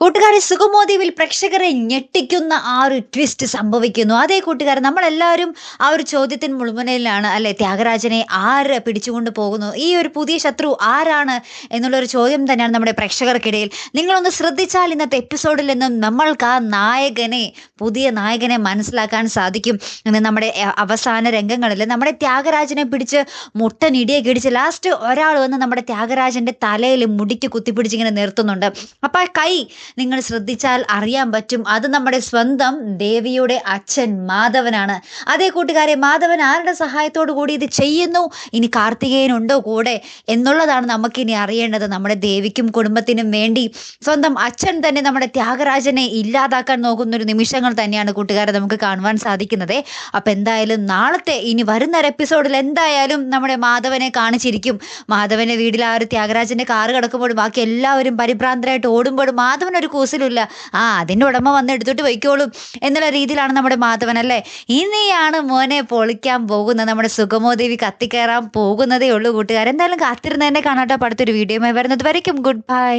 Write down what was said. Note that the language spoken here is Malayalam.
കൂട്ടുകാരെ സുഗമോദീവിൽ പ്രേക്ഷകരെ ഞെട്ടിക്കുന്ന ആ ഒരു ട്വിസ്റ്റ് സംഭവിക്കുന്നു. അതേ കൂട്ടുകാരെ നമ്മളെല്ലാവരും ആ ഒരു ചോദ്യത്തിന് മുൾമുനയിലാണ് അല്ലെ? ത്യാഗരാജനെ ആര് പിടിച്ചുകൊണ്ട് പോകുന്നു? ഈ ഒരു പുതിയ ശത്രു ആരാണ് എന്നുള്ളൊരു ചോദ്യം തന്നെയാണ് നമ്മുടെ പ്രേക്ഷകർക്കിടയിൽ. നിങ്ങളൊന്ന് ശ്രദ്ധിച്ചാൽ ഇന്നത്തെ എപ്പിസോഡിൽ നിന്നും നമ്മൾക്ക് ആ നായകനെ പുതിയ നായകനെ മനസ്സിലാക്കാൻ സാധിക്കും. ഇന്ന് നമ്മുടെ അവസാന രംഗങ്ങളിൽ നമ്മുടെ ത്യാഗരാജനെ പിടിച്ച് മുട്ടനിടിയൊക്കെ ഇടിച്ച് ലാസ്റ്റ് ഒരാൾ വന്ന് നമ്മുടെ ത്യാഗരാജന്റെ തലയിൽ മുടിക്ക് കുത്തിപ്പിടിച്ചിങ്ങനെ നിർത്തുന്നുണ്ട്. അപ്പം ആ കൈ നിങ്ങൾ ശ്രദ്ധിച്ചാൽ അറിയാൻ പറ്റും. അത് നമ്മുടെ സ്വന്തം ദേവിയുടെ അച്ഛൻ മാധവനാണ്. അതേ കൂട്ടുകാരെ മാധവൻ ആരുടെ സഹായത്തോടു കൂടി ഇത് ചെയ്യുന്നു? ഇനി കാർത്തികേയൻ ഉണ്ടോ കൂടെ? എന്നുള്ളതാണ് നമുക്കിനി അറിയേണ്ടത്. നമ്മുടെ ദേവിക്കും കുടുംബത്തിനും വേണ്ടി സ്വന്തം അച്ഛൻ തന്നെ നമ്മുടെ ത്യാഗരാജനെ ഇല്ലാതാക്കാൻ നോക്കുന്ന ഒരു നിമിഷങ്ങൾ തന്നെയാണ് കൂട്ടുകാരെ നമുക്ക് കാണുവാൻ സാധിക്കുന്നത്. അപ്പം എന്തായാലും നാളത്തെ ഇനി വരുന്ന ഒരു എപ്പിസോഡിൽ എന്തായാലും നമ്മുടെ മാധവനെ കാണിച്ചിരിക്കും. മാധവന്റെ വീട്ടിൽ ആ ഒരു ത്യാഗരാജന്റെ കാറ് കിടക്കുമ്പോഴും ബാക്കി എല്ലാവരും പരിഭ്രാന്തരായിട്ട് ഓടുമ്പോഴും മാധവൻ ഒരു കൂസലുമില്ല ആ അതിന്റെ ഉടമ വന്ന് എടുത്തിട്ട് വയ്ക്കോളും എന്നുള്ള രീതിയിലാണ് നമ്മുടെ മാധവൻ അല്ലേ? ഇനിയാണ് മോനെ പൊളിക്കാൻ പോകുന്നത്. നമ്മുടെ സുഗമോദേവി കത്തിക്കയറാൻ പോകുന്നതേ ഉള്ളൂ കൂട്ടുകാർ എന്തായാലും കാത്തിരുന്ന് തന്നെ കാണാട്ടോ. അടുത്തൊരു വീഡിയോയുമായി വരുന്നത് വരയ്ക്കും ഗുഡ് ബൈ.